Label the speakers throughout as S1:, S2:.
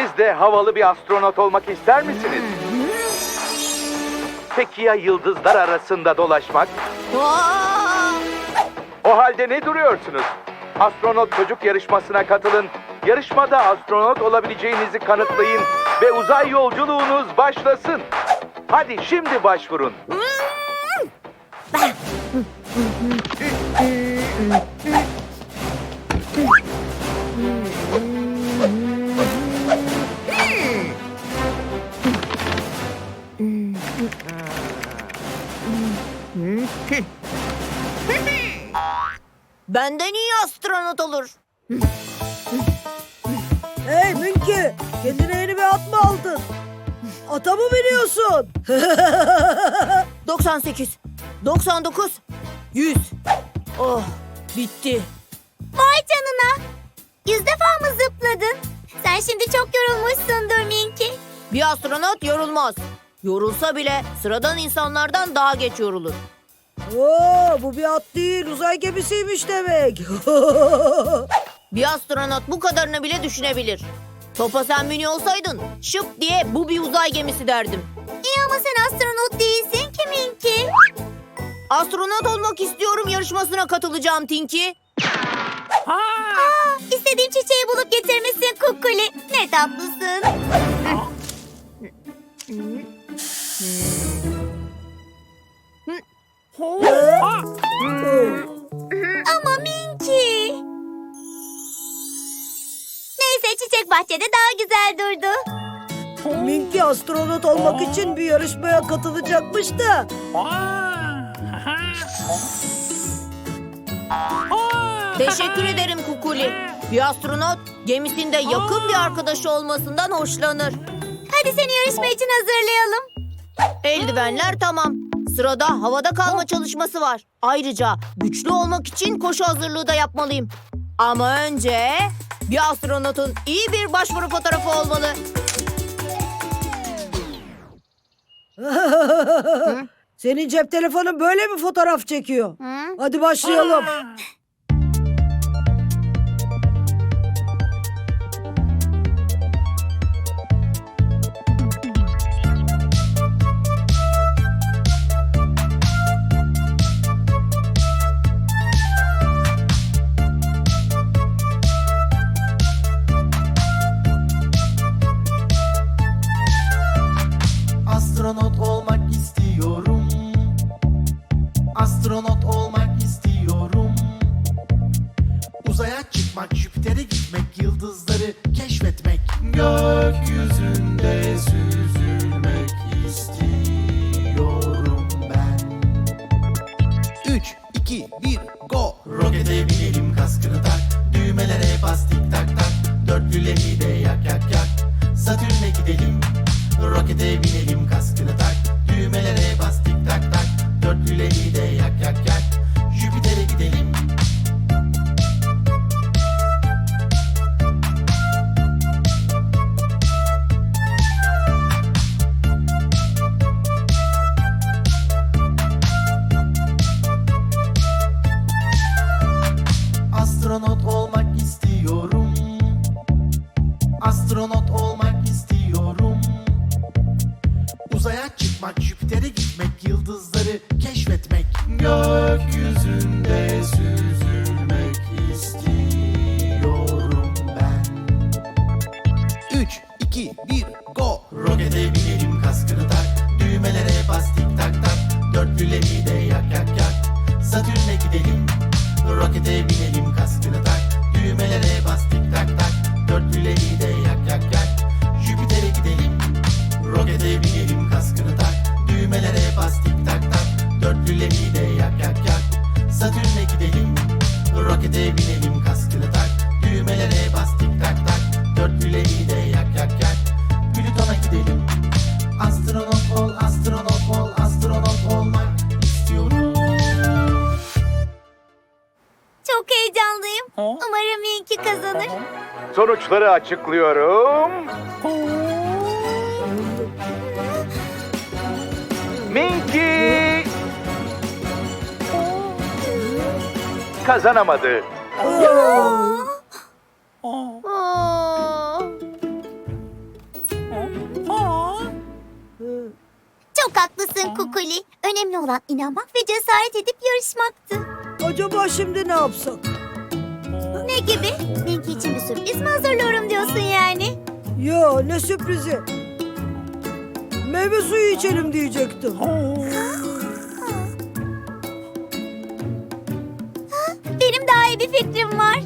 S1: Siz de havalı bir astronot olmak ister misiniz? Peki ya yıldızlar arasında dolaşmak? O halde ne duruyorsunuz? Astronot çocuk yarışmasına katılın. Yarışmada astronot olabileceğinizi kanıtlayın ve uzay yolculuğunuz başlasın. Hadi şimdi başvurun.
S2: Benden iyi astronot olur.
S3: Hey Minki, kendine yeni bir at mı aldın? Ata mı biniyorsun?
S2: 98, 99, 100. Oh, bitti.
S4: Vay canına. Yüz defa mı zıpladın? Sen şimdi çok yorulmuşsundur Minki.
S2: Bir astronot yorulmaz. Yorulsa bile sıradan insanlardan daha geç yorulur.
S3: Oo, bu bir at değil, uzay gemisiymiş demek.
S2: Bir astronot bu kadarını bile düşünebilir. Topa sen biniyor olsaydın şıp diye bu bir uzay gemisi derdim.
S4: İyi ama sen astronot değilsin ki Minki.
S2: Astronot olmak istiyorum yarışmasına katılacağım Tinky.
S4: Aa, istediğim çiçeği bulup getirmişsin Kukuli. Ne tatlısın. Ama Minki. Neyse çiçek bahçede daha güzel durdu.
S3: Minki astronot olmak için bir yarışmaya katılacakmış da.
S2: Teşekkür ederim Kukuli. Bir astronot gemisinde yakın bir arkadaşı olmasından hoşlanır.
S4: Hadi seni yarışma için hazırlayalım.
S2: Eldivenler tamam. Sırada havada kalma çalışması var. Ayrıca güçlü olmak için koşu hazırlığı da yapmalıyım. Ama önce bir astronotun iyi bir başvuru fotoğrafı olmalı.
S3: Senin cep telefonun böyle mi fotoğraf çekiyor?
S4: Hı?
S3: Hadi başlayalım.
S5: Dörtlüleri de yak. Satürn'e gidelim. Rokete binelim
S4: kazanır?
S1: Sonuçları açıklıyorum. Minky kazanamadı.
S2: Çok
S4: haklısın Kukuli. Önemli olan inanmak ve cesaret edip yarışmaktı.
S3: Acaba şimdi ne yapsak?
S4: Ne gibi? Minki için bir sürpriz mi hazırlıyorum diyorsun yani?
S3: Ya ne sürprizi. Meyve suyu içelim diyecektim.
S4: Benim daha iyi bir fikrim var.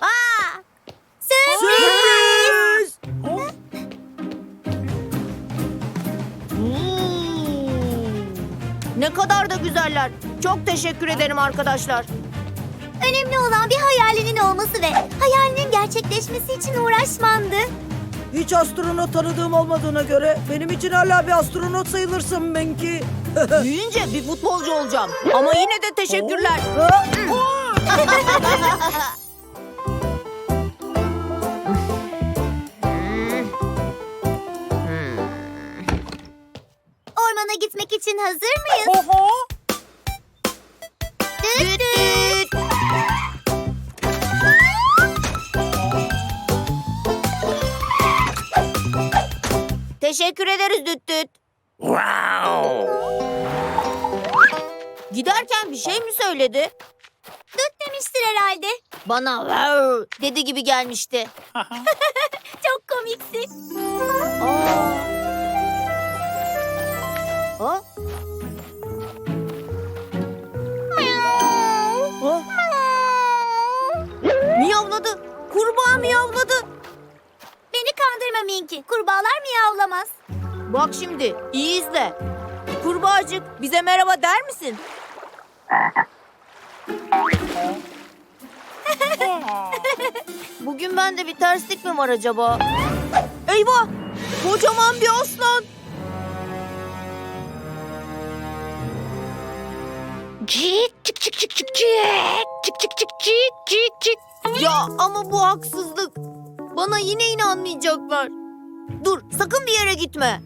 S4: Aa! Sürpriz!
S3: Sürpriz!
S2: Ne kadar da güzeller. Çok teşekkür ederim arkadaşlar.
S4: Önemli olan bir hayalinin olması ve hayalinin gerçekleşmesi için uğraşmandı.
S3: Hiç astronot tanıdığım olmadığına göre benim için hala bir astronot sayılırsın Benki.
S2: Büyüyünce bir futbolcu olacağım. Ama yine de teşekkürler.
S4: Ormana gitmek için hazır mıyız?
S2: Teşekkür ederiz düt düt. Giderken bir şey mi söyledi?
S4: Düt demiştir herhalde.
S2: Bana "Wow" dedi gibi gelmişti.
S4: Çok komiksin.
S2: Aa. Aa, aa, miyavladı. Kurbağa miyavladı.
S4: Kandırma Minki. Kurbağalar miyavlamaz.
S2: Bak şimdi iyi izle. Kurbağacık bize merhaba der misin? Bugün bende bir terslik mi var acaba? Eyvah! Kocaman bir aslan. Ya ama bu haksızlık. Bana yine inanmayacaklar. Dur sakın bir yere gitme.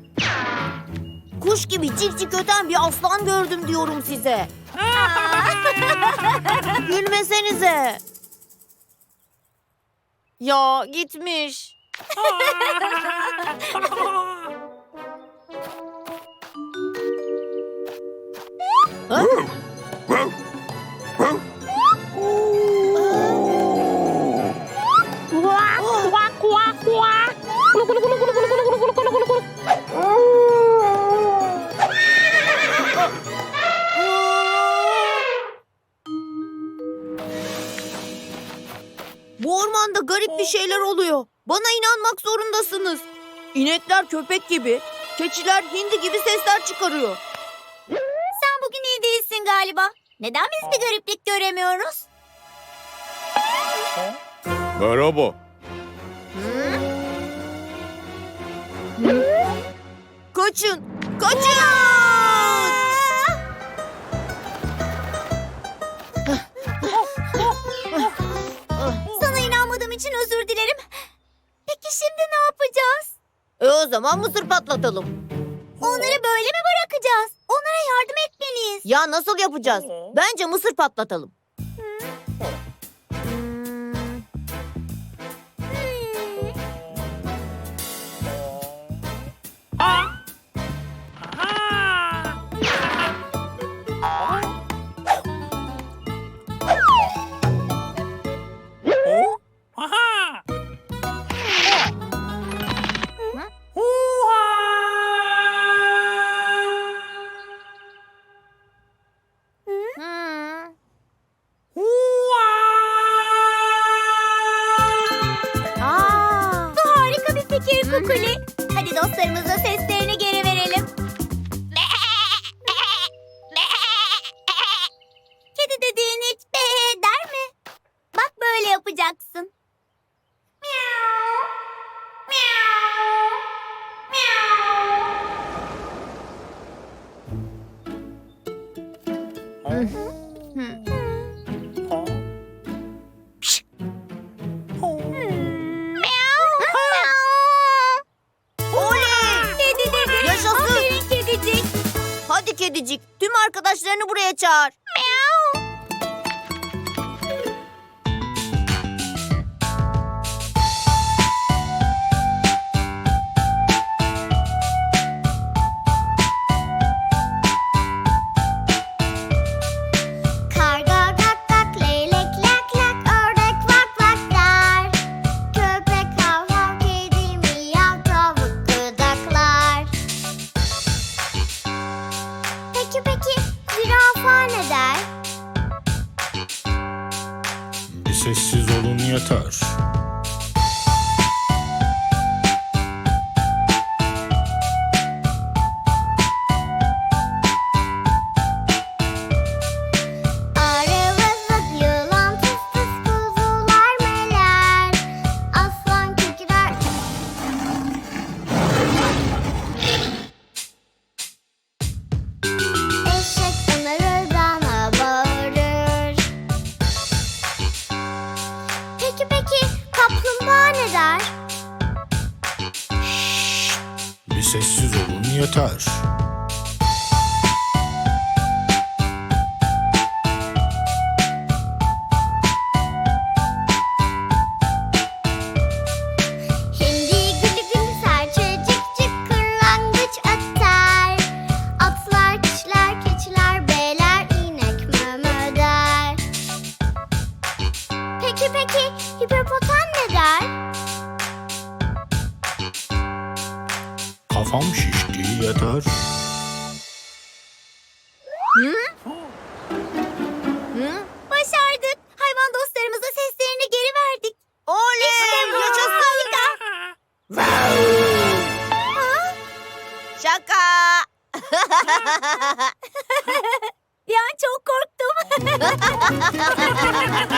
S2: Kuş gibi cik cik öten bir aslan gördüm diyorum size. Gülmesenize. Ya gitmiş. Ha? Bu ormanda garip bir şeyler oluyor. Bana inanmak zorundasınız. İnekler köpek gibi, keçiler hindi gibi sesler çıkarıyor.
S4: Sen bugün iyi değilsin galiba. Neden biz bir gariplik göremiyoruz?
S1: Merhaba.
S2: Kaçın! Kaçın! Zaman mısır patlatalım.
S4: Onları böyle mi bırakacağız? Onlara yardım etmeliyiz.
S2: Ya nasıl yapacağız? Bence mısır patlatalım.
S4: Fikir
S6: Char Touch. touch.
S7: Kafam şişti yeter.
S6: Başardık. Hayvan dostlarımıza seslerini geri verdik.
S2: Oley!
S6: İşte bu.
S2: Yaşasın!
S6: Ha?
S2: Şaka!
S6: Ya çok korktum.